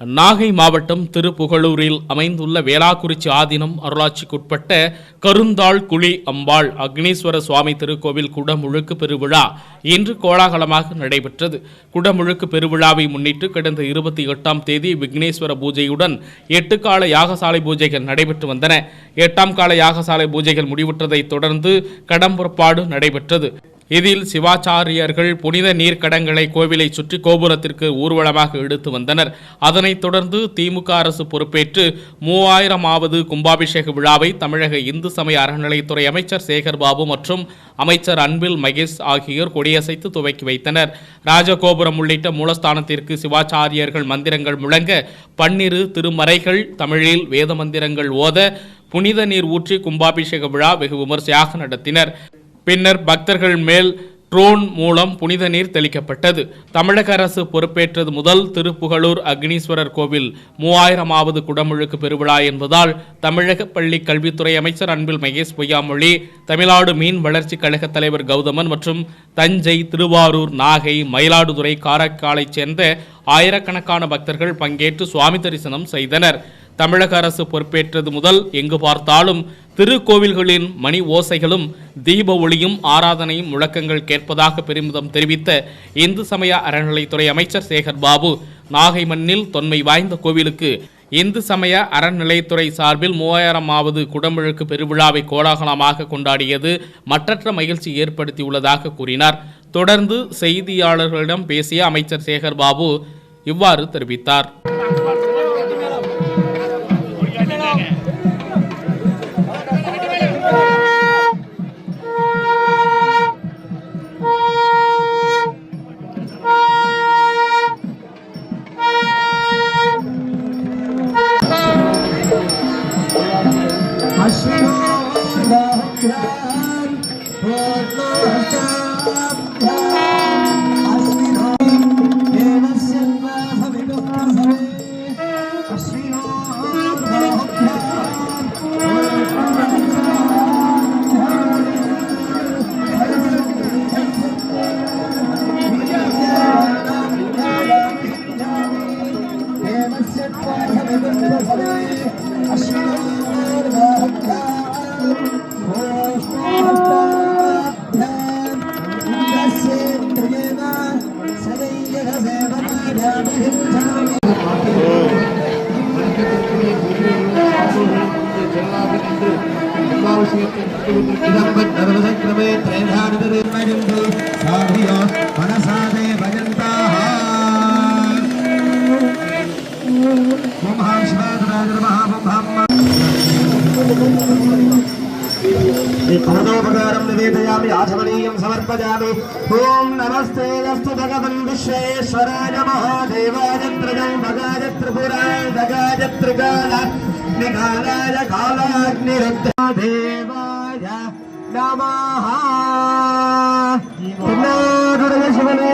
நாகை மாவட்டம் திருப்புகழூரில் அமைந்துள்ள வேளாக்குறிச்சி ஆதீனம் அருளாட்சிக்குட்பட்ட கருந்தாள் குழி அம்பாள் அக்னீஸ்வர சுவாமி திருக்கோவில் குடமுழுக்கு பெருவிழா இன்று கோலாகலமாக நடைபெற்றது. குடமுழுக்கு பெருவிழாவை முன்னிட்டு கடந்த இருபத்தி எட்டாம் தேதி விக்னேஸ்வர பூஜையுடன் எட்டு கால யாகசாலை பூஜைகள் நடைபெற்று வந்தன. எட்டாம் கால யாகசாலை பூஜைகள் முடிவுற்றதைத் தொடர்ந்து கடம்புறப்பாடு நடைபெற்றது. இதில் சிவாச்சாரியர்கள் புனித நீர்க்கடங்களை கோவிலை சுற்றி கோபுரத்திற்கு ஊர்வலமாக எடுத்து வந்தனர். அதனைத் தொடர்ந்து திமுக அரசு பொறுப்பேற்று மூவாயிரமாவது கும்பாபிஷேக விழாவை தமிழக இந்து சமய அறநிலைத்துறை அமைச்சர் சேகர் பாபு மற்றும் அமைச்சர் அன்பில் மகேஷ் ஆகியோர் கொடியசைத்து துவக்கி வைத்தனர். ராஜகோபுரம் உள்ளிட்ட மூலஸ்தானத்திற்கு சிவாச்சாரியர்கள் மந்திரங்கள் முழங்க பன்னிரு திருமறைகள் தமிழில் வேத மந்திரங்கள் ஓத புனித நீர் ஊற்றி கும்பாபிஷேக விழா வெகு விமர்சையாக நடத்தினர். பின்னர் பக்தர்கள் மேல் ட்ரோன் மூலம் புனித நீர் தெளிக்கப்பட்டது. தமிழக அரசு பொறுப்பேற்றது முதல் திருப்புகழூர் அக்னீஸ்வரர் கோவில். மூவாயிரமாவது குடமுழுக்கு பெருவிழா என்பதால் தமிழக பள்ளி கல்வித்துறை அமைச்சர் அன்பில் மகேஷ் பொய்யாமொழி தமிழ்நாடு மீன் வளர்ச்சி கழக தலைவர் கௌதமன் மற்றும் தஞ்சை திருவாரூர் நாகை மயிலாடுதுறை காரைக்காலைச் சேர்ந்த ஆயிரக்கணக்கான பக்தர்கள் பங்கேற்று சுவாமி தரிசனம் செய்தனர். தமிழக அரசு பொறுப்பேற்றது முதல் எங்கு பார்த்தாலும் திருக்கோவில்களின் மணி ஓசைகளும் தீப ஒளியும் ஆராதனையும் முழக்கங்கள் கேட்பதாக பெருமிதம் தெரிவித்த இந்து சமய அறநிலைத்துறை அமைச்சர் சேகர் பாபு நாகை மண்ணில் தொன்மை வாய்ந்த கோவிலுக்கு இந்து சமய அறநிலைத்துறை சார்பில் மூவாயிரமாவது குடமுழுக்கு பெருவிழாவை கோலாகலமாக கொண்டாடியது மற்றற்ற மகிழ்ச்சி ஏற்படுத்தியுள்ளதாக கூறினார். தொடர்ந்து செய்தியாளர்களிடம் பேசிய அமைச்சர் சேகர் பாபு இவ்வாறு தெரிவித்தார். I'm मनसादे भजन्ताः पादोपकारं निवेदयामि आचमनीयं समर्पयामि ॐ नमस्ते अस्तु भगवन् विश्वेश्वराय महादेवाय त्रिजौ भगाय त्रिपुराय जगाय त्रिकाल कालाग्निघानाय कालाग्निरुद्रादेवाय नमः